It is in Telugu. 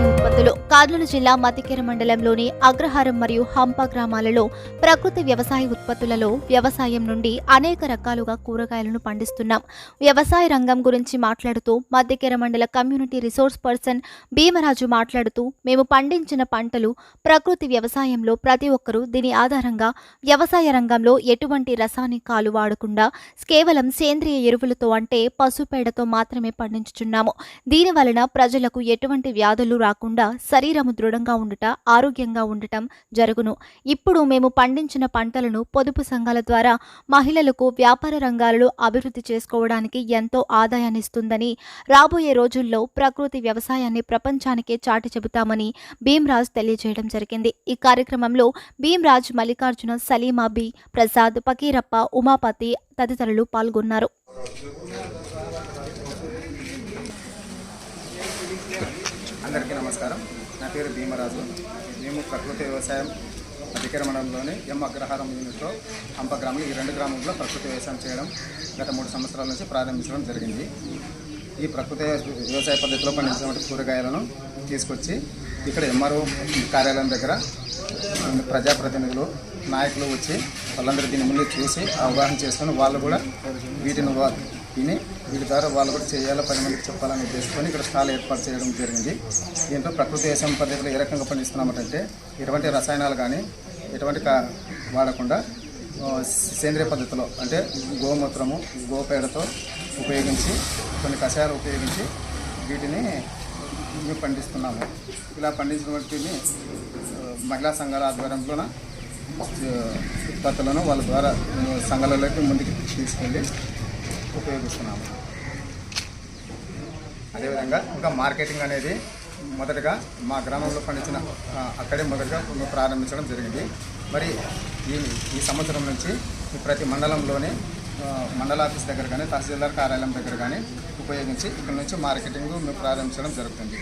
ఉత్పత్తులు కర్నూలు జిల్లా మతికెర మండలంలోని అగ్రహారం మరియు హంప గ్రామాలలో ప్రకృతి వ్యవసాయ ఉత్పత్తులలో వ్యవసాయం నుండి అనేక రకాలుగా కూరగాయలను పండిస్తున్నాం. వ్యవసాయ రంగం గురించి మాట్లాడుతూ మధ్యకెర మండల కమ్యూనిటీ రిసోర్స్ పర్సన్ భీమరాజు మాట్లాడుతూ మేము పండించిన పంటలు ప్రకృతి వ్యవసాయంలో ప్రతి ఒక్కరూ దీని ఆధారంగా వ్యవసాయ రంగంలో ఎటువంటి రసాయనికాలు వాడకుండా కేవలం సేంద్రియ ఎరువులతో అంటే పశుపేడతో మాత్రమే పండించుచున్నాము. దీని వలన ప్రజలకు ఎటువంటి వ్యాధులు రాకుండా శరీరము దృఢంగా ఉండుట ఆరోగ్యంగా ఉండటం జరుగును. ఇప్పుడు మేము పండించిన పంటలను పొదుపు సంఘాల ద్వారా మహిళలకు వ్యాపార రంగాలలో అభివృద్ధి చేసుకోవడానికి ఎంతో ఆదాయాన్ని ఇస్తుందని రాబోయే రోజుల్లో ప్రకృతి వ్యవసాయాన్ని ప్రపంచానికే చాటి చెబుతామని భీమ్రాజ్ తెలియజేయడం జరిగింది. ఈ కార్యక్రమంలో భీమ్రాజ్ మల్లికార్జున సలీమా బి ప్రసాద్ పకీరప్ప ఉమాపతి తదితరులు పాల్గొన్నారు. అందరికీ నమస్కారం. నా పేరు భీమరాజు. మేము ప్రకృతి వ్యవసాయం అధికార మండలంలోని ఎం అగ్రహారం యూనిట్లో హంప గ్రామం ఈ రెండు గ్రామంలో ప్రకృతి వ్యవసాయం చేయడం గత మూడు సంవత్సరాల నుంచి ప్రారంభించడం జరిగింది. ఈ ప్రకృతి వ్యవసాయ పద్ధతిలో పండించినటువంటి కూరగాయలను తీసుకొచ్చి ఇక్కడ ఎంఆర్ఓ కార్యాలయం దగ్గర ప్రజాప్రతినిధులు నాయకులు వచ్చి వాళ్ళందరూ దీని ముందు చూసి అవగాహన చేసుకొని వాళ్ళు కూడా వీటిని విని వీటి ద్వారా వాళ్ళు కూడా చేయాలో పది మందికి చెప్పాలని ఉద్దేశించుకొని ఇక్కడ స్టాల్ ఏర్పాటు చేయడం జరిగింది. దీంట్లో ప్రకృతి వ్యవసాయం పద్ధతిలో ఏ రకంగా పండిస్తున్నామంటే ఎటువంటి రసాయనాలు కానీ ఎటువంటి కా వాడకుండా సేంద్రియ పద్ధతిలో అంటే గోమూత్రము గోపేడతో ఉపయోగించి కొన్ని కషాయాలు ఉపయోగించి వీటిని మేము పండిస్తున్నాము. ఇలా పండించిన వాటిని మహిళా సంఘాల ఆధ్వర్యంలోన ఉత్పత్తులను వాళ్ళ ద్వారా సంఘాలలోకి ముందుకు తీసుకెళ్ళి ఉపయోగిస్తున్నాము. అదేవిధంగా ఇంకా మార్కెటింగ్ అనేది మొదటగా మా గ్రామంలో పండించిన అక్కడే మొదటగా మేము ప్రారంభించడం జరిగింది. మరి ఈ ఈ సంవత్సరం నుంచి ప్రతి మండలంలోనే మండల ఆఫీస్ దగ్గర కానీ తహసీల్దార్ కార్యాలయం దగ్గర కానీ ఉపయోగించి ఇక్కడ నుంచి మార్కెటింగ్ మేము ప్రారంభించడం జరుగుతుంది.